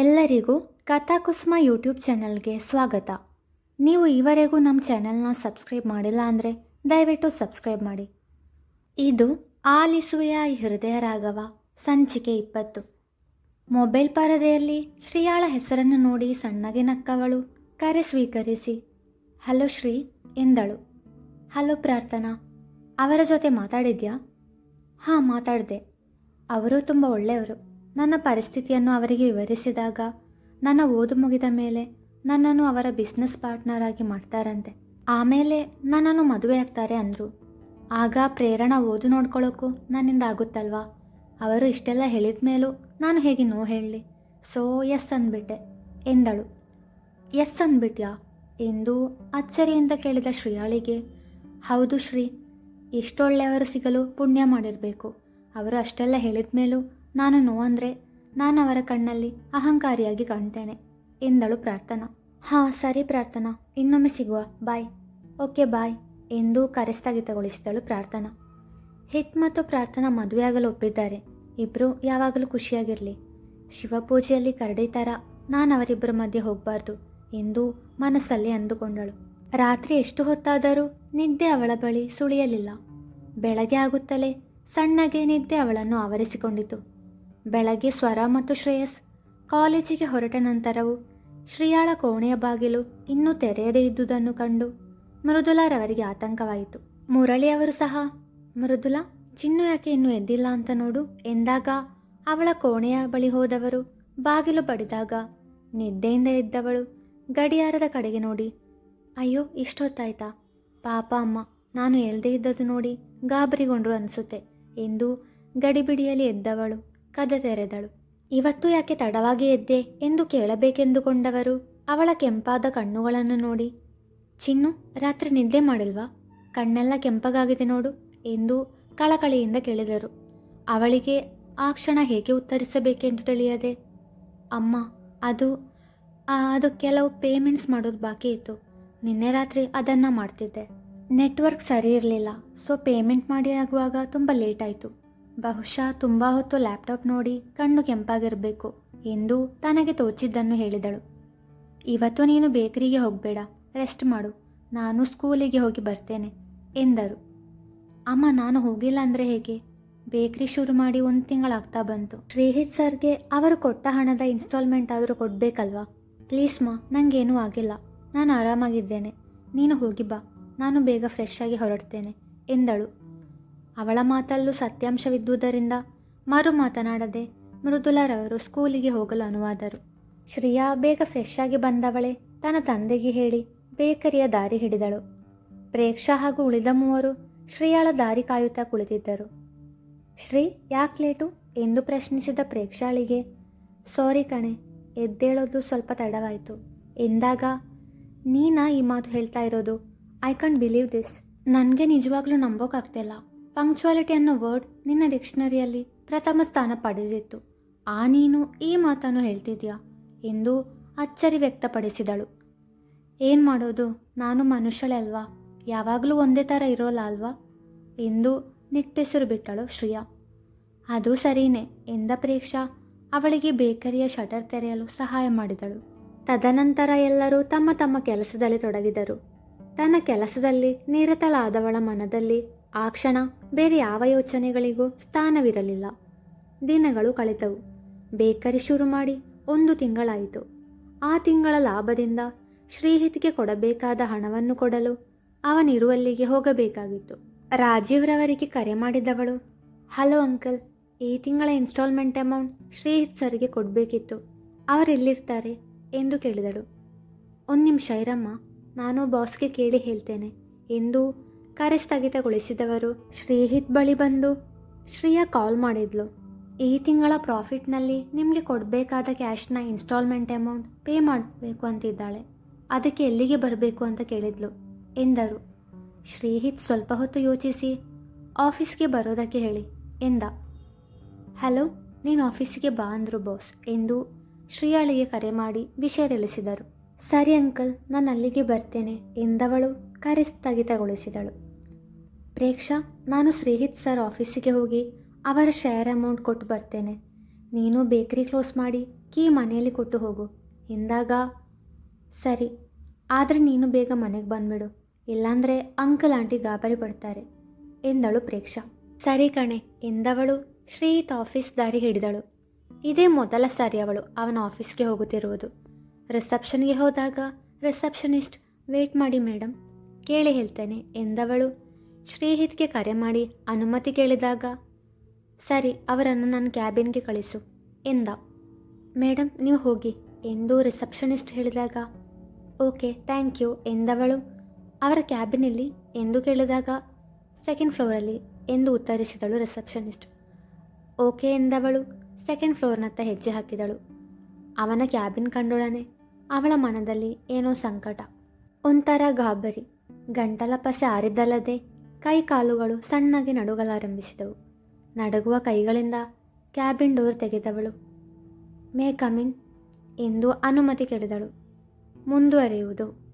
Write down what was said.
ಎಲ್ಲರಿಗೂ ಕಥಾಕುಸುಮ ಯೂಟ್ಯೂಬ್ ಚಾನಲ್ಗೆ ಸ್ವಾಗತ. ನೀವು ಈವರೆಗೂ ನಮ್ಮ ಚಾನಲ್ನ ಸಬ್ಸ್ಕ್ರೈಬ್ ಮಾಡಿಲ್ಲ ಅಂದರೆ ದಯವಿಟ್ಟು ಸಬ್ಸ್ಕ್ರೈಬ್ ಮಾಡಿ. ಇದು ಆಲಿಸುವೆಯ ಹೃದಯ ರಾಘವ, ಸಂಚಿಕೆ ಇಪ್ಪತ್ತು. ಮೊಬೈಲ್ ಪರದೆಯಲ್ಲಿ ಶ್ರೀಯಾಳ ಹೆಸರನ್ನು ನೋಡಿ ಸಣ್ಣಗೆ ನಕ್ಕವಳು, ಕರೆ ಸ್ವೀಕರಿಸಿ, ಹಲೋ ಶ್ರೀ ಎಂದಳು. ಹಲೋ ಪ್ರಾರ್ಥನಾ, ಅವರ ಜೊತೆ ಮಾತಾಡಿದ್ಯಾ? ಹಾಂ, ಮಾತಾಡಿದೆ. ಅವರು ತುಂಬ ಒಳ್ಳೆಯವರು. ನನ್ನ ಪರಿಸ್ಥಿತಿಯನ್ನು ಅವರಿಗೆ ವಿವರಿಸಿದಾಗ, ನನ್ನ ಓದು ಮುಗಿದ ಮೇಲೆ ನನ್ನನ್ನು ಅವರ ಬಿಸ್ನೆಸ್ ಪಾರ್ಟ್ನರ್ ಆಗಿ ಮಾಡ್ತಾರಂತೆ. ಆಮೇಲೆ ನನ್ನನ್ನು ಮದುವೆ ಆಗ್ತಾರೆ ಅಂದರು. ಆಗ ಪ್ರೇರಣ ಓದು ನೋಡ್ಕೊಳ್ಳೋಕ್ಕೂ ನನ್ನಿಂದ ಆಗುತ್ತಲ್ವಾ? ಅವರು ಇಷ್ಟೆಲ್ಲ ಹೇಳಿದ ಮೇಲೂ ನಾನು ಹೇಗೆ ನೋ ಹೇಳಲಿ? ಸೊ ಎಸ್ ಅಂದ್ಬಿಟ್ಟೆ, ಎಂದಳು. ಎಸ್ ಅಂದ್ಬಿಟ್ಯಾ? ಎಂದು ಅಚ್ಚರಿಯಿಂದ ಕೇಳಿದ ಶ್ರೀಯಾಳಿಗೆ, ಹೌದು ಶ್ರೀ, ಇಷ್ಟೊಳ್ಳೆಯವರು ಸಿಗಲು ಪುಣ್ಯ ಮಾಡಿರಬೇಕು. ಅವರು ಅಷ್ಟೆಲ್ಲ ಹೇಳಿದ ಮೇಲೂ ನಾನು ನೋವಂದ್ರೆ ನಾನು ಅವರ ಕಣ್ಣಲ್ಲಿ ಅಹಂಕಾರಿಯಾಗಿ ಕಾಣ್ತೇನೆ ಎಂದಳು ಪ್ರಾರ್ಥನಾ. ಹಾಂ, ಸರಿ ಪ್ರಾರ್ಥನಾ. ಇನ್ನೊಮ್ಮೆ ಸಿಗುವ. ಬಾಯ್. ಓಕೆ, ಬಾಯ್ ಎಂದು ಕರೆ ಸ್ಥಗಿತಗೊಳಿಸಿದಳು ಪ್ರಾರ್ಥನಾ. ಹಿತ್ ಮತ್ತು ಪ್ರಾರ್ಥನಾ ಮದುವೆಯಾಗಲು ಒಪ್ಪಿದ್ದಾರೆ. ಇಬ್ಬರು ಯಾವಾಗಲೂ ಖುಷಿಯಾಗಿರಲಿ. ಶಿವಪೂಜೆಯಲ್ಲಿ ಕರಡಿ ಥರ ನಾನು ಅವರಿಬ್ಬರ ಮಧ್ಯೆ ಹೋಗಬಾರ್ದು ಎಂದು ಮನಸ್ಸಲ್ಲಿ ಅಂದುಕೊಂಡಳು. ರಾತ್ರಿ ಎಷ್ಟು ಹೊತ್ತಾದರೂ ನಿದ್ದೆ ಅವಳ ಬಳಿ ಸುಳಿಯಲಿಲ್ಲ. ಬೆಳಗ್ಗೆ ಆಗುತ್ತಲೇ ಸಣ್ಣಗೆ ನಿದ್ದೆ ಅವಳನ್ನು ಆವರಿಸಿಕೊಂಡಿತು. ಬೆಳಗ್ಗೆ ಸ್ವರ ಮತ್ತು ಶ್ರೇಯಸ್. ಕಾಲೇಜಿಗೆ ಹೊರಟ ನಂತರವೂ ಶ್ರೀಯಾಳ ಕೋಣೆಯ ಬಾಗಿಲು ಇನ್ನೂ ತೆರೆಯದೇ ಇದ್ದುದನ್ನು ಕಂಡು ಮೃದುಲಾರವರಿಗೆ ಆತಂಕವಾಯಿತು. ಮುರಳಿಯವರು ಸಹ, ಮೃದುಲಾ, ಚಿನ್ನು ಯಾಕೆ ಇನ್ನೂ ಎದ್ದಿಲ್ಲ ಅಂತ ನೋಡು. ಎಂದಾಗ ಅವಳ ಕೋಣೆಯ ಬಳಿ ಹೋದವರು ಬಾಗಿಲು ಬಡಿದಾಗ ನಿದ್ದೆಯಿಂದ ಎದ್ದವಳು ಗಡಿಯಾರದ ಕಡೆಗೆ ನೋಡಿ, ಅಯ್ಯೋ, ಇಷ್ಟೊತ್ತಾಯ್ತಾ? ಪಾಪ ಅಮ್ಮ, ನಾನು ಎಳ್ದೇ ಇದ್ದದ್ದು ನೋಡಿ ಗಾಬರಿಗೊಂಡ್ರು ಅನಿಸುತ್ತೆ ಎಂದು ಗಡಿಬಿಡಿಯಲ್ಲಿ ಎದ್ದವಳು. ಕದ ತೆರೆದಳು. ಇವತ್ತು ಯಾಕೆ ತಡವಾಗಿ ಎದ್ದೆ ಎಂದು ಕೇಳಬೇಕೆಂದುಕೊಂಡವರು ಅವಳ ಕೆಂಪಾದ ಕಣ್ಣುಗಳನ್ನು ನೋಡಿ, ಚಿನ್ನು, ರಾತ್ರಿ ನಿದ್ದೆ ಮಾಡಿಲ್ವಾ? ಕಣ್ಣೆಲ್ಲ ಕೆಂಪಗಾಗಿದೆ ನೋಡು ಎಂದು ಕಳಕಳಿಯಿಂದ ಕೇಳಿದರು. ಅವಳಿಗೆ, ಆ ಕ್ಷಣ ಹೇಗೆ ಉತ್ತರಿಸಬೇಕೆಂದು ತಿಳಿಯದೆ? ಅಮ್ಮ, ಅದು ಅದು ಕೆಲವು ಪೇಮೆಂಟ್ಸ್ ಮಾಡೋದು ಬಾಕಿ ಇತ್ತು. ನಿನ್ನೆ ರಾತ್ರಿ ಅದನ್ನು ಮಾಡ್ತಿದ್ದೆ. ನೆಟ್ವರ್ಕ್ ಸರಿ ಇರಲಿಲ್ಲ, ಸೊ ಪೇಮೆಂಟ್ ಮಾಡಿ ಆಗುವಾಗ ತುಂಬ ಲೇಟ್ ಆಯಿತು. ಬಹುಶಃ ತುಂಬ ಹೊತ್ತು ಲ್ಯಾಪ್ಟಾಪ್ ನೋಡಿ ಕಣ್ಣು ಕೆಂಪಾಗಿರಬೇಕು ಎಂದು ತನಗೆ ತೋಚಿದ್ದನ್ನು ಹೇಳಿದಳು. ಇವತ್ತು ನೀನು ಬೇಕರಿಗೆ ಹೋಗಬೇಡ, ರೆಸ್ಟ್ ಮಾಡು, ನಾನು ಸ್ಕೂಲಿಗೆ ಹೋಗಿ ಬರ್ತೇನೆ, ಎಂದರು. ಅಮ್ಮ, ನಾನು ಹೋಗಿಲ್ಲ ಅಂದರೆ ಹೇಗೆ? ಬೇಕ್ರಿ ಶುರು ಮಾಡಿ ಒಂದು ತಿಂಗಳಾಗ್ತಾ ಬಂತು. ಶ್ರೀಹಿತ್ ಸರ್ಗೆ ಅವರು ಕೊಟ್ಟ ಹಣದ ಇನ್ಸ್ಟಾಲ್ಮೆಂಟ್ ಆದರೂ ಕೊಡಬೇಕಲ್ವಾ? ಪ್ಲೀಸ್ ಮಾ ನನಗೇನೂ ಆಗಿಲ್ಲ, ನಾನು ಆರಾಮಾಗಿದ್ದೇನೆ, ನೀನು ಹೋಗಿ ಬಾ, ನಾನು ಬೇಗ ಫ್ರೆಶ್ ಆಗಿ ಹೊರಡ್ತೇನೆ, ಎಂದಳು. ಅವಳ ಮಾತಲ್ಲೂ ಸತ್ಯಾಂಶವಿದ್ದುದರಿಂದ ಮರು ಮಾತನಾಡದೆ ಮೃದುಲರವರು ಸ್ಕೂಲಿಗೆ ಹೋಗಲು ಅನುವಾದರು. ಶ್ರಿಯಾ ಬೇಗ ಫ್ರೆಶ್ ಆಗಿ ಬಂದವಳೆ. ತನ್ನ ತಂದೆಗೆ ಹೇಳಿ ಬೇಕರಿಯ ದಾರಿ ಹಿಡಿದಳು. ಪ್ರೇಕ್ಷಾ ಹಾಗೂ ಉಳಿದ ಮೂವರು ಶ್ರೀಯಾಳ ದಾರಿ ಕಾಯುತ್ತಾ ಕುಳಿತಿದ್ದರು. ಶ್ರೀ, ಯಾಕೆ ಲೇಟು? ಎಂದು ಪ್ರಶ್ನಿಸಿದ ಪ್ರೇಕ್ಷಾಳಿಗೆ, ಸಾರಿ ಕಣೆ, ಎದ್ದೇಳೋದು ಸ್ವಲ್ಪ ತಡವಾಯಿತು. ಎಂದಾಗ, ನೀನಾ ಈ ಮಾತು ಹೇಳ್ತಾ ಇರೋದು? ಐ ಕಾಂಟ್ ಬಿಲೀವ್ ದಿಸ್ ನನಗೆ ನಿಜವಾಗ್ಲೂ ನಂಬೋಕ್ಕಾಗ್ತಿಲ್ಲ ಪಂಕ್ಚುಯಾಲಿಟಿ ಅನ್ನೋ ವರ್ಡ್ ನಿನ್ನ ಡಿಕ್ಷನರಿಯಲ್ಲಿ ಪ್ರಥಮ ಸ್ಥಾನ ಪಡೆದಿತ್ತು. ಆ ನೀನು ಈ ಮಾತನ್ನು ಹೇಳ್ತಿದ್ಯಾ ಎಂದು ಅಚ್ಚರಿ ವ್ಯಕ್ತಪಡಿಸಿದಳು. ಏನು ಮಾಡೋದು? ನಾನು ಮನುಷ್ಯಳೆ ಅಲ್ವಾ? ಯಾವಾಗಲೂ ಒಂದೇ ಥರ ಇರೋಲ್ಲ ಅಲ್ವಾ? ಎಂದು ನಿಟ್ಟೆಸರು ಬಿಟ್ಟಳು ಶ್ರಿಯಾ. ಅದು ಸರಿನೇ ಎಂದ ಪ್ರೇಕ್ಷಾ. ಅವಳಿಗೆ ಬೇಕರಿಯ ಶಟರ್ ತೆರೆಯಲು ಸಹಾಯ ಮಾಡಿದಳು. ತದನಂತರ ಎಲ್ಲರೂ ತಮ್ಮ ತಮ್ಮ ಕೆಲಸದಲ್ಲಿ ತೊಡಗಿದರು. ತನ್ನ ಕೆಲಸದಲ್ಲಿ ನಿರತಳಾದವಳ ಮನದಲ್ಲಿ ಆ ಕ್ಷಣ ಬೇರೆ ಯಾವ ಯೋಚನೆಗಳಿಗೂ ಸ್ಥಾನವಿರಲಿಲ್ಲ. ದಿನಗಳು ಕಳೆದವು. ಬೇಕರಿ ಶುರು ಮಾಡಿ ಒಂದು ತಿಂಗಳಾಯಿತು. ಆ ತಿಂಗಳ ಲಾಭದಿಂದ ಶ್ರೀಹಿತ್ಗೆ ಕೊಡಬೇಕಾದ ಹಣವನ್ನು ಕೊಡಲು ಅವನಿರುವಲ್ಲಿಗೆ ಹೋಗಬೇಕಾಗಿತ್ತು. ರಾಜೀವ್ರವರಿಗೆ ಕರೆ ಮಾಡಿದವಳು, ಹಲೋ ಅಂಕಲ್, ಈ ತಿಂಗಳ ಇನ್ಸ್ಟಾಲ್ಮೆಂಟ್ ಅಮೌಂಟ್ ಶ್ರೀಹಿತ್ ಸರ್ಗೆ ಕೊಡಬೇಕಿತ್ತು. ಅವರೆಲ್ಲಿರ್ತಾರೆ ಎಂದು ಕೇಳಿದಳು. ಒಂದು ನಿಮಿಷ ಇರಮ್ಮ, ನಾನು ಬಾಸ್ಗೆ ಕೇಳಿ ಹೇಳ್ತೇನೆ. ಎಂದು ಕರೆ ಸ್ಥಗಿತಗೊಳಿಸಿದವರು ಶ್ರೀಹಿತ್ ಬಳಿ ಬಂದು ಶ್ರೀಯಾ ಕಾಲ್ ಮಾಡಿದ್ಲು. ಈ ತಿಂಗಳ ಪ್ರಾಫಿಟ್ನಲ್ಲಿ ನಿಮಗೆ ಕೊಡಬೇಕಾದ ಕ್ಯಾಶ್ನ ಇನ್ಸ್ಟಾಲ್ಮೆಂಟ್ ಅಮೌಂಟ್ ಪೇ ಮಾಡಬೇಕು ಅಂತಿದ್ದಾಳೆ. ಅದಕ್ಕೆ ಎಲ್ಲಿಗೆ ಬರಬೇಕು ಅಂತ ಕೇಳಿದ್ಲು. ಎಂದರು. ಶ್ರೀಹಿತ್ ಸ್ವಲ್ಪ ಹೊತ್ತು ಯೋಚಿಸಿ, ಆಫೀಸ್ಗೆ ಬರೋದಕ್ಕೆ ಹೇಳಿ, ಎಂದ. ಹಲೋ, ನೀನು ಆಫೀಸಿಗೆ ಬಾ ಅಂದರು ಬಾಸ್, ಎಂದು ಶ್ರೀಯಾಳಿಗೆ ಕರೆ ಮಾಡಿ ವಿಷಯ ತಿಳಿಸಿದರು. ಸರಿ ಅಂಕಲ್, ನಾನು ಅಲ್ಲಿಗೆ ಬರ್ತೇನೆ, ಎಂದವಳು ಕರೆ ಸ್ಥಗಿತಗೊಳಿಸಿದಳು ಪ್ರೇಕ್ಷಾ, ನಾನು ಶ್ರೀಹಿತ್ ಸರ್ ಆಫೀಸಿಗೆ ಹೋಗಿ ಅವರ ಶೇರ್ ಅಮೌಂಟ್ ಕೊಟ್ಟು ಬರ್ತೇನೆ. ನೀನು ಬೇಕ್ರಿ ಕ್ಲೋಸ್ ಮಾಡಿ ಕೀ ಮನೆಯಲ್ಲಿ ಕೊಟ್ಟು ಹೋಗು. ಎಂದಾಗ, ಸರಿ, ಆದರೆ ನೀನು ಬೇಗ ಮನೆಗೆ ಬಂದ್ಬಿಡು. ಇಲ್ಲಾಂದರೆ ಅಂಕಲ್ ಆಂಟಿ ಗಾಬರಿ ಪಡ್ತಾರೆ, ಎಂದಳು ಪ್ರೇಕ್ಷಾ. ಸರಿ ಕಣೆ, ಎಂದವಳು ಶ್ರೀಹಿತ್ ಆಫೀಸ್ ದಾರಿ ಹಿಡಿದಳು. ಇದೇ ಮೊದಲ ಸಾರಿ ಅವಳು ಅವನ ಆಫೀಸ್ಗೆ ಹೋಗುತ್ತಿರುವುದು. ರಿಸೆಪ್ಷನ್ಗೆ ಹೋದಾಗ ರಿಸೆಪ್ಷನಿಸ್ಟ್ ವೇಟ್ ಮಾಡಿ ಮೇಡಮ್ ಕೇಳಿ ಹೇಳ್ತೇನೆ, ಎಂದವಳು ಶ್ರೀಹಿತ್ಗೆ ಕರೆ ಮಾಡಿ ಅನುಮತಿ ಕೇಳಿದಾಗ, ಸರಿ, ಅವರನ್ನು ನನ್ನ ಕ್ಯಾಬಿನ್ಗೆ ಕಳಿಸು, ಎಂದ. ಮೇಡಮ್ ನೀವು ಹೋಗಿ, ಎಂದು ರಿಸೆಪ್ಷನಿಸ್ಟ್ ಹೇಳಿದಾಗ, ಓಕೆ, ಥ್ಯಾಂಕ್ ಯು, ಎಂದವಳು. ಅವರ ಕ್ಯಾಬಿನಲ್ಲಿ ಎಂದು ಕೇಳಿದಾಗ, ಸೆಕೆಂಡ್ ಫ್ಲೋರಲ್ಲಿ, ಎಂದು ಉತ್ತರಿಸಿದಳು ರಿಸೆಪ್ಷನಿಸ್ಟ್. ಓಕೆ, ಎಂದವಳು. ಸೆಕೆಂಡ್ ಫ್ಲೋರ್ನತ್ತ ಹೆಜ್ಜೆ ಹಾಕಿದಳು. ಅವನ ಕ್ಯಾಬಿನ್ ಕಂಡೊಡನೆ. ಅವಳ ಮನದಲ್ಲಿ ಏನೋ ಸಂಕಟ. ಒಂಥರ ಗಾಬರಿ. ಗಂಟಲ ಪಸೆ ಆರಿದ್ದಲ್ಲದೆ ಕೈ ಕಾಲುಗಳು ಸಣ್ಣಗೆ ನಡುಗಲಾರಂಭಿಸಿದವು. ನಡುಗುವ ಕೈಗಳಿಂದ ಕ್ಯಾಬಿನ್ ಡೋರ್ ತೆಗೆದವಳು. ಮೇ ಕಮಿನ್ ಎಂದು ಅನುಮತಿ ಕೆಡಿದಳು ಮುಂದುವರಿಯುವುದು.